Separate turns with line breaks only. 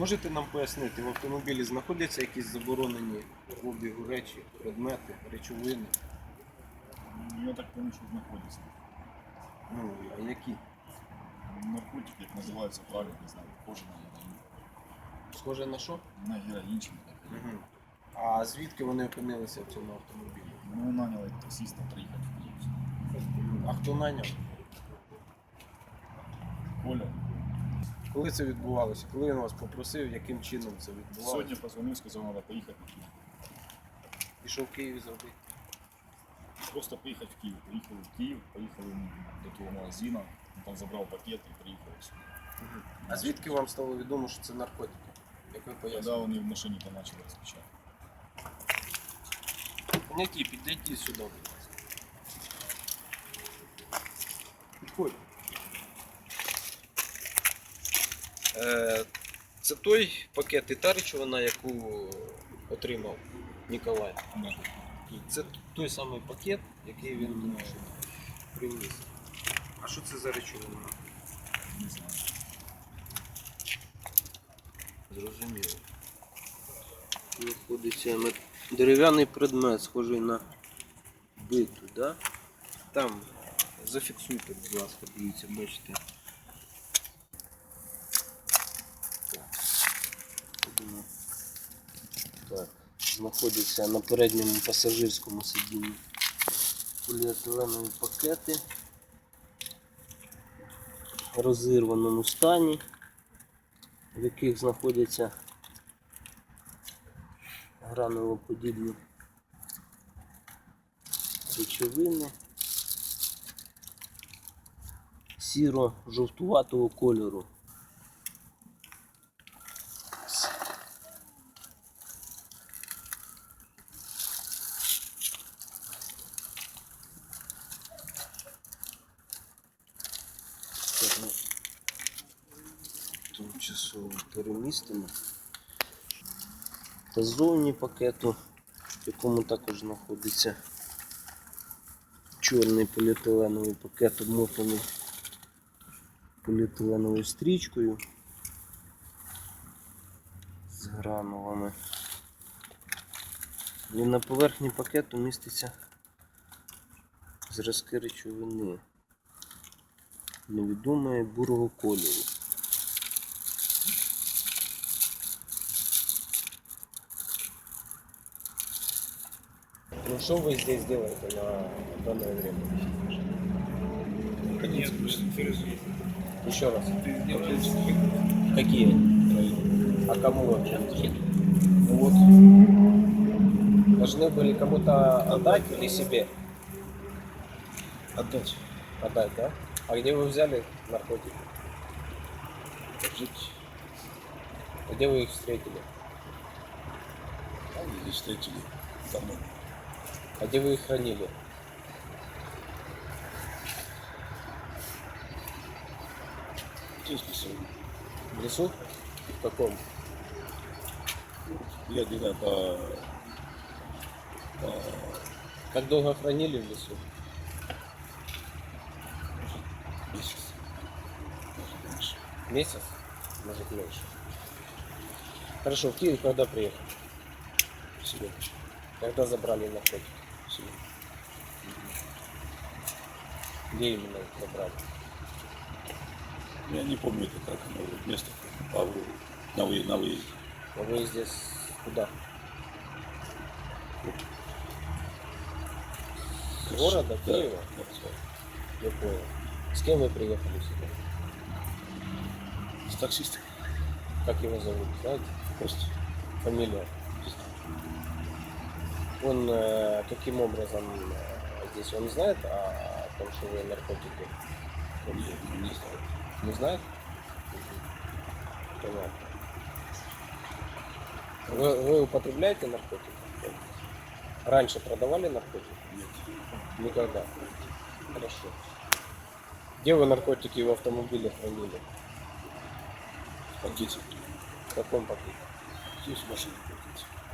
Можете нам пояснити, в автомобілі знаходяться якісь заборонені в обігу речі, предмети, речовини?
Я так понял, що знаходиться.
Ну, а які?
Наркотики, як називаються правильно, не знаю, похоже на героїн.
Схоже на що?
На героїнчик. так.
Угу. А звідки вони опинилися в цьому автомобілі?
Ну, наняли таксиста приїхати в Київ.
А хто наняв?
Коля,
Коли це відбувалося? Коли він вас попросив, яким чином це відбувалося?
сьогодні позвонив, сказав, треба поїхати в Київ.
Пішов в Києві зробити.
Просто поїхати в Київ. Поїхали в Київ, поїхали до того магазину, він там забрав пакет і приїхали сюди.
А звідки вам стало відомо, що це наркотики? Як ви
Тоді
пояснили?
вони в машині там почали розпочати.
Поняті, підійдіть сюди. будь ласка. Підходь. Це той пакет і та речовина, яку отримав Ніколай. Це той самий пакет, який він е, приніс. А що це за речовина?
Не знаю.
Зрозуміло. Знаходиться дерев'яний предмет, схожий на биту, да? Там зафіксуйте, будь ласка, дивіться, бачите. Так. Будемо- Так, знаходяться на передньому пасажирському сидінні поліетиленові пакети в розірваному стані в яких знаходяться гранулоподібні речовини сіро-жовтуватого кольору. Так, ну, тимчасово перемістимо. Та зовні пакету, в якому також знаходиться чорний поліетиленовий пакет, обмотаний поліетиленовою стрічкою з гранулами. І на поверхні пакету міститься зразки речовини невідомої бурого кольору. Что вы здесь делаете на данное время?
Нет.
Еще раз. Какие? А кому вообще? Ну вот. Должны были кому-то отдать или себе?
отдать,
Отдать, да? А где вы взяли наркотики?
жить.
А Где вы их встретили?
Там или встретили давно.
А где вы их хранили?
Здесь писал.
В лесу? В каком?
Я не знаю, по, по
Как долго хранили в лесу?
месяц. Может, меньше.
Месяц? Может меньше. Хорошо, в Киев когда приехали?
Сегодня.
Когда забрали наркотики?
Сегодня.
Где именно их забрали?
Я не помню, это как оно, место. А вы- на, вы, на выезде.
А вы здесь куда? С города,
Да,
Киева?
да.
Я понял. С кем вы приехали сюда?
С таксистом.
Как его зовут, знаете?
Просто.
Фамилия? Он э, каким образом э, здесь? Он знает о, том, что вы наркотики?
Не, не, не знаю.
Не знает? Понятно. Вы, вы употребляете наркотики? Раньше продавали наркотики?
Нет.
Никогда. Хорошо. Где вы наркотики в автомобиле хранили?
Пакете.
В каком пакете?
Здесь в машине.